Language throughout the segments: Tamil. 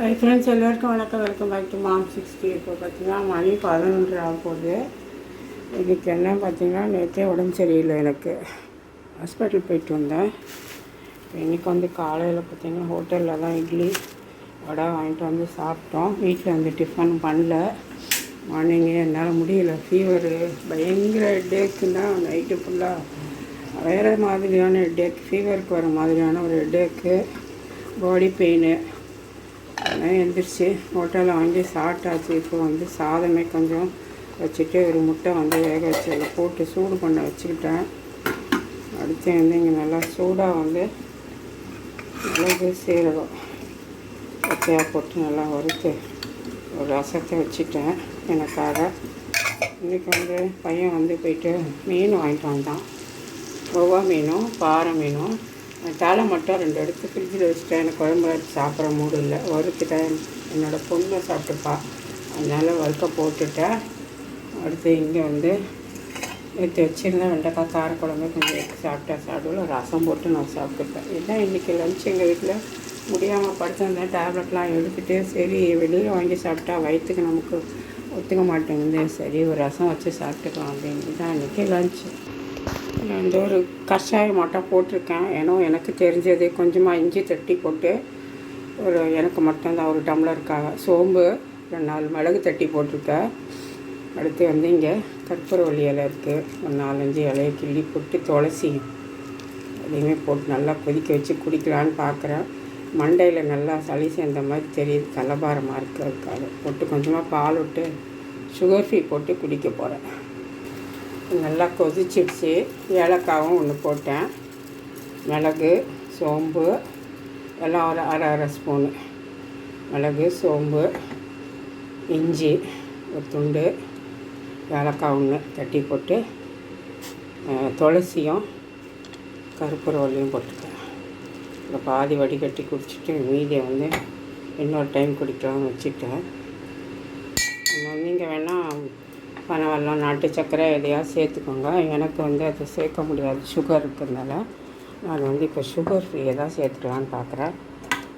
ஹை ஃப்ரெண்ட்ஸ் எல்லோருக்கும் வணக்கம். Welcome back to mom sixty இப்போ பார்த்தீங்கன்னா மணி பதினொன்று ஆக போகுது. இன்றைக்கி என்ன பார்த்தீங்கன்னா நேற்றே உடம்பு சரியில்லை எனக்கு. ஹாஸ்பிட்டல் போயிட்டு வந்தேன். இன்றைக்கி வந்து காலையில் பார்த்தீங்கன்னா ஹோட்டலில் தான் இட்லி வடை வாங்கிட்டு வந்து சாப்பிட்டோம். வீட்டில் வந்து டிஃபன் பண்ணல. மார்னிங்கே என்னால் முடியல. ஃபீவரு பயங்கர ஹெட்டேக்குன்னா நைட்டு ஃபுல்லாக வேறு மாதிரியான ஹெட்டேக் ஃபீவருக்கு வர மாதிரியான ஒரு ஹெட்டேக்கு பாடி பெயின் ஆனால் எழுந்திரிச்சு ஹோட்டலில் வாங்கி சாப்பிட்டாச்சு. இப்போ வந்து சாதமே கொஞ்சம் வச்சுட்டு ஒரு முட்டை வந்து வேக வச்சு அதில் போட்டு சூடு பண்ண வச்சுக்கிட்டேன். அடுத்து வந்து இங்கே நல்லா சூடாக வந்து மிளகு சீரகம் பச்சையாக போட்டு நல்லா வறுத்து ஒரு ரசத்தை வச்சுட்டேன். எனக்காக இன்றைக்கி வந்து பையன் வந்து போயிட்டு மீன் வாங்கிட்டு வந்தான். ஒவ்வா மீனும் பாறை மீனும். தலை மட்டும் ரெண்டு எடுத்து ஃப்ரிட்ஜில் வச்சுட்டேன். எனக்கு குழம்பு வச்சு சாப்பிட்ற மூடு இல்லை. வறுத்துட்டேன். என்னோடய பொண்ணை சாப்பிட்டுப்பா. அதனால் வறுக்க போட்டுட்டேன். அடுத்து இங்கே வந்து எடுத்து வச்சுருந்தேன் வெண்டைக்காய் காரக்குழம்பு கொஞ்சம் எடுத்து சாப்பிட்டேன். சாப்பிடல ரசம் போட்டு நான் சாப்பிட்டுப்பேன். இதான் இன்றைக்கி லஞ்ச் எங்கள் வீட்டில் முடியாமல் படுத்திருந்தேன். டேப்லெட்லாம் எடுத்துகிட்டு சரி வெளியில் வாங்கி சாப்பிட்டா வயிற்றுக்கு நமக்கு ஒத்துக்க மாட்டேங்குது. சரி ஒரு ரசம் வச்சு சாப்பிட்டுக்கலாம் அப்படின்னு. தான் இன்றைக்கி லஞ்சு நான் வந்து ஒரு கஷாயம் மட்டும் போட்டிருக்கேன். ஏன்னா எனக்கு தெரிஞ்சது கொஞ்சமாக இஞ்சி தட்டி போட்டு ஒரு எனக்கு மட்டும்தான் ஒரு டம்ளருக்காக சோம்பு ரெண்டு நாலு மிளகு தட்டி போட்டிருக்கேன். அடுத்து வந்து இங்கே கற்பூரவள்ளி இலை இருக்குது ஒரு நாலஞ்சு இலையை கிள்ளி போட்டு துளசி அதையுமே போட்டு நல்லா கொதிக்க வச்சு குடிக்கலான்னு பார்க்குறேன். மண்டையில் நல்லா சளி சேர்ந்த மாதிரி தெரியுது. கலபாரமாக இருக்கிறதுக்காக போட்டு கொஞ்சமாக பால் விட்டு சுகர் ஃப்ரீ போட்டு குடிக்க போகிறேன் நல்லா கொதிச்சிடுச்சு. ஏலக்காவும் ஒன்று போட்டேன். மிளகு சோம்பு எல்லாம் ஒரு அரை அரை ஸ்பூனு. மிளகு சோம்பு இஞ்சி ஒரு துண்டு ஏலக்காய் ஒன்று தட்டி போட்டு துளசியும் கருப்புரவல்லையும் போட்டுட்டேன். இப்போ பாதி வடிகட்டி குடிச்சிட்டு மீதியை வந்து இன்னொரு டைம் குடிக்கலாம்னு வச்சுட்டேன். நீங்கள் வேணால் பனவெல்லாம் நாட்டு சர்க்கரை எதையாவது சேர்த்துக்கோங்க. எனக்கு வந்து அதை சேர்க்க முடியாது. சுகர் இருக்கிறதுனால நான் வந்து இப்போ சுகர் ஃப்ரீயை தான் சேர்த்துக்கலான்னு பார்க்குறேன்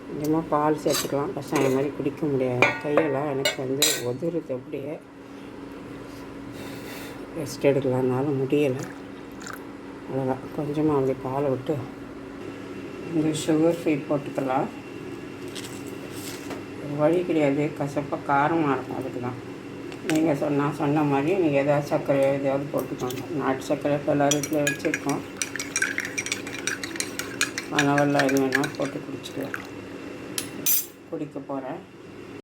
கொஞ்சமாக பால் சேர்த்துக்கலாம். கஷாயம் மாதிரி குடிக்க முடியாது. கையெல்லாம் எனக்கு வந்து ஒதுருது அப்படியே ரெஸ்ட் எடுக்கலான்னாலும் முடியலை. அவ்வளோதான் கொஞ்சமாக அப்படி பாலை விட்டு இந்த சுகர் ஃப்ரீ போட்டுக்கலாம். வழி கிடையாது. கசப்பாக காரமாக இருக்கும் அதுக்கு தான் நீங்கள் சொன்னா சொன்ன மாதிரி நீங்கள் எதாவது சர்க்கரை எதாவது போட்டுக்கோங்க. நாட்டு சர்க்கரை இப்போ எல்லார் வீட்டில் வச்சுருக்கோம். பனவெல்லாம் எது வேணால் போட்டு குடிச்சிக்கலாம். குடிக்க போகிறேன்